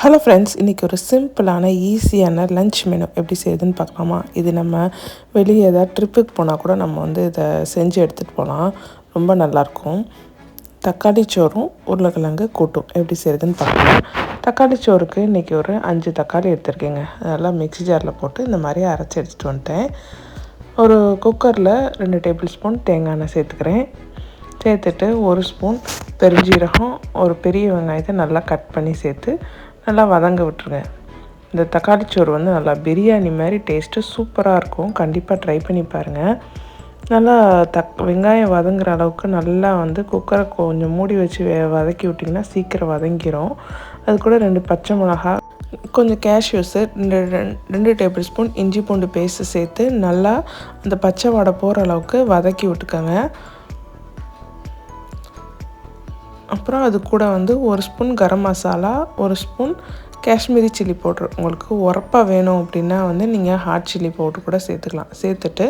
Hello friends இன்றைக்கி ஒரு சிம்பிளான ஈஸியான லஞ்ச் மெனு எப்படி செய்யுதுன்னு பார்க்கலாமா? இது நம்ம வெளியே ஏதாவது ட்ரிப்புக்கு போனால் கூட நம்ம வந்து இதை செஞ்சு எடுத்துகிட்டு போகலாம் ரொம்ப நல்லாயிருக்கும். தக்காளி சோறும் உருளைக்கிழங்கு கூட்டும். எப்படி செய்யுதுன்னு பார்க்கலாம். தக்காளி சோறுக்கு இன்றைக்கி ஒரு அஞ்சு தக்காளி எடுத்துருக்கேங்க. அதெல்லாம் மிக்ஸி ஜாரில் போட்டு இந்த மாதிரி அரைச்சி எடுத்துகிட்டு வந்துட்டேன். ஒரு குக்கரில் ரெண்டு டேபிள் ஸ்பூன் தேங்காய் எண்ணெய் சேர்த்துக்கிறேன். சேர்த்துட்டு ஒரு ஸ்பூன் பெருஞ்சீரகம் ஒரு பெரிய வெங்காயத்தை நல்லா கட் பண்ணி சேர்த்து நல்லா வதங்க விட்டுருங்க. இந்த தக்காளி சோறு வந்து நல்லா பிரியாணி மாதிரி டேஸ்ட்டு சூப்பராக இருக்கும். கண்டிப்பாக ட்ரை பண்ணி பாருங்கள் நல்லா தக் வெங்காயம் வதங்குற அளவுக்கு நல்லா வந்து குக்கரை கொஞ்சம் மூடி வச்சு வதக்கி விட்டிங்கன்னா சீக்கிரம் வதங்கிடும் அது கூட ரெண்டு பச்சை மிளகா கொஞ்சம் கேஷ்யூஸு ரெண்டு ரெண்டு டேபிள் ஸ்பூன் இஞ்சி பூண்டு பேஸ்ட்டு சேர்த்து நல்லா அந்த பச்சை வடை போகிற அளவுக்கு வதக்கி விட்டுக்கோங்க. அப்புறம் அது கூட வந்து ஒரு ஸ்பூன் கரம் மசாலா ஒரு ஸ்பூன் காஷ்மீரி சில்லி பவுட்ரு. உங்களுக்கு உரப்பாக வேணும் அப்படின்னா வந்து நீங்கள் ஹாட் சில்லி பவுட்ரு கூட சேர்த்துக்கலாம். சேர்த்துட்டு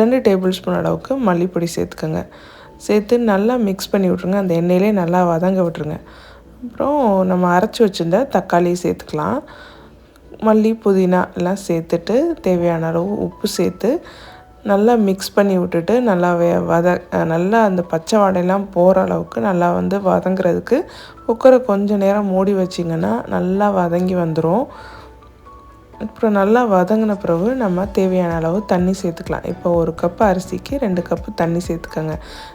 ரெண்டு டேபிள் ஸ்பூன் அளவுக்கு மல்லிப்பொடி சேர்த்துக்கோங்க. சேர்த்து நல்லா மிக்ஸ் பண்ணி விட்ருங்க அந்த எண்ணெயிலே நல்லா வதங்க விட்ருங்க அப்புறம் நம்ம அரைச்சி வச்சுருந்த தக்காளி சேர்த்துக்கலாம். மல்லி புதினா எல்லாம் சேர்த்துட்டு தேவையான அளவு உப்பு சேர்த்து நல்லா மிக்ஸ் பண்ணி விட்டுட்டு நல்லா வே வத நல்லா அந்த பச்சை வாடையெல்லாம் போகிற அளவுக்கு நல்லா வந்து வதங்குறதுக்கு குக்கரை கொஞ்சம் நேரம் மூடி வச்சிங்கன்னா நல்லா வதங்கி வந்துடும் அப்புறம் நல்லா வதங்கின பிறகு நம்ம தேவையான அளவு தண்ணி சேர்த்துக்கலாம். இப்போ ஒரு கப்பு அரிசிக்கு ரெண்டு கப்பு தண்ணி சேர்த்துக்கோங்க.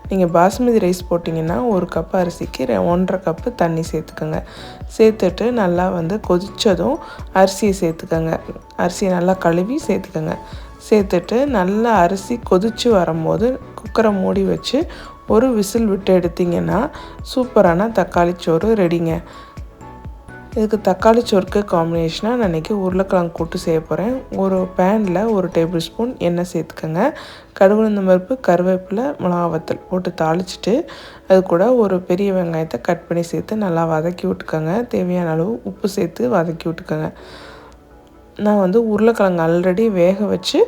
நீங்கள் பாஸ்மதி ரைஸ் போட்டிங்கன்னா ஒரு கப்பு அரிசிக்கு ஒன்றரை கப்பு தண்ணி சேர்த்துக்கோங்க. சேர்த்துட்டு நல்லா வந்து கொதித்ததும் அரிசியை சேர்த்துக்கோங்க. அரிசியை நல்லா கழுவி சேர்த்துக்கோங்க. சேர்த்துட்டு நல்லா அரிசி கொதித்து வரும்போது குக்கரை மூடி வச்சு ஒரு விசில் விட்டு எடுத்திங்கன்னா சூப்பரான தக்காளி சோறு ரெடிங்க. இதுக்கு தக்காளி சொர்க்கு காம்பினேஷனாக நான் இன்றைக்கி உருளைக்கிழங்கு கூட்டு செய்ய போகிறேன் ஒரு பேனில் ஒரு டேபிள் ஸ்பூன் எண்ணெய் சேர்த்துக்கோங்க. கடுகுழுந்த பருப்பு கருவேப்பிலை மிளகாவத்தல் போட்டு தாளிச்சிட்டு அது கூட ஒரு பெரிய வெங்காயத்தை கட் பண்ணி சேர்த்து நல்லா வதக்கி விட்டுக்கோங்க. தேவையான அளவு உப்பு சேர்த்து வதக்கி விட்டுக்கோங்க. நான் வந்து உருளைக்கிழங்கு ஆல்ரெடி வேக வச்சு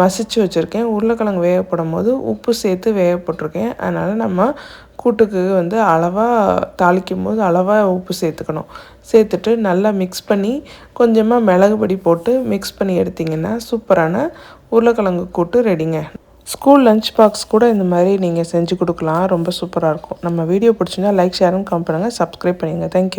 மசித்து வச்சுருக்கேன். உருளைக்கிழங்கு வேகப்படும் போது உப்பு சேர்த்து வேகப்பட்டிருக்கேன் அதனால் நம்ம கூட்டுக்கு வந்து அளவாக தாளிக்கும் போது அளவாக உப்பு சேர்த்துக்கணும். சேர்த்துட்டு நல்லா மிக்ஸ் பண்ணி கொஞ்சமாக மிளகு பொடி போட்டு மிக்ஸ் பண்ணி எடுத்திங்கன்னா சூப்பரான உருளைக்கிழங்கு கூட்டு ரெடிங்க ஸ்கூல் லஞ்ச் பாக்ஸ் கூட இந்த மாதிரி நீங்கள் செஞ்சு கொடுக்கலாம். ரொம்ப சூப்பராக இருக்கும். நம்ம வீடியோ பிடிச்சிங்கன்னா லைக் ஷேரும் கம் பண்ணுங்கள் சப்ஸ்கிரைப் பண்ணிடுங்க தேங்க்யூ